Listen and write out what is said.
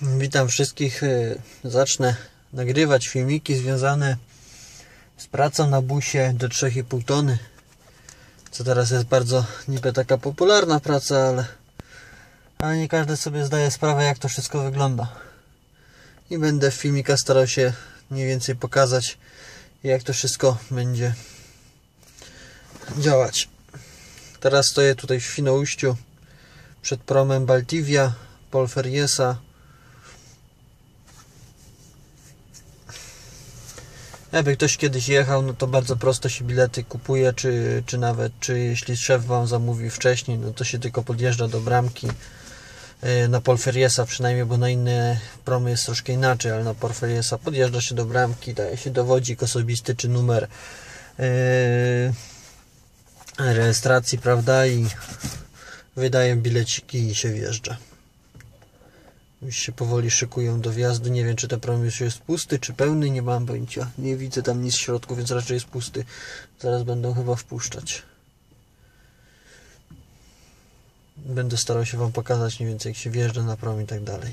Witam wszystkich. Y, Zacznę nagrywać filmiki związane z pracą na busie do 3,5 tony. Co teraz jest bardzo niby taka popularna praca, ale, ale nie każdy sobie zdaje sprawę jak to wszystko wygląda. I będę w starał się mniej więcej pokazać jak to wszystko będzie działać. Teraz stoję tutaj w Świnoujściu przed promem Baltivia, Polferiesa. Jakby ktoś kiedyś jechał, no to bardzo prosto się bilety kupuje, czy, czy nawet, czy jeśli szef Wam zamówi wcześniej, no to się tylko podjeżdża do bramki yy, na Polferiesa przynajmniej, bo na inne promy jest troszkę inaczej, ale na Polferiesa podjeżdża się do bramki, daje się dowodzik osobisty czy numer yy, rejestracji, prawda, i wydaję bileciki i się wjeżdża. Już się powoli szykują do wjazdu. Nie wiem, czy ten prom już jest pusty, czy pełny, nie mam pojęcia. Nie widzę tam nic w środku, więc raczej jest pusty. Zaraz będą chyba wpuszczać. Będę starał się Wam pokazać mniej więcej, jak się wjeżdża na prom i tak dalej.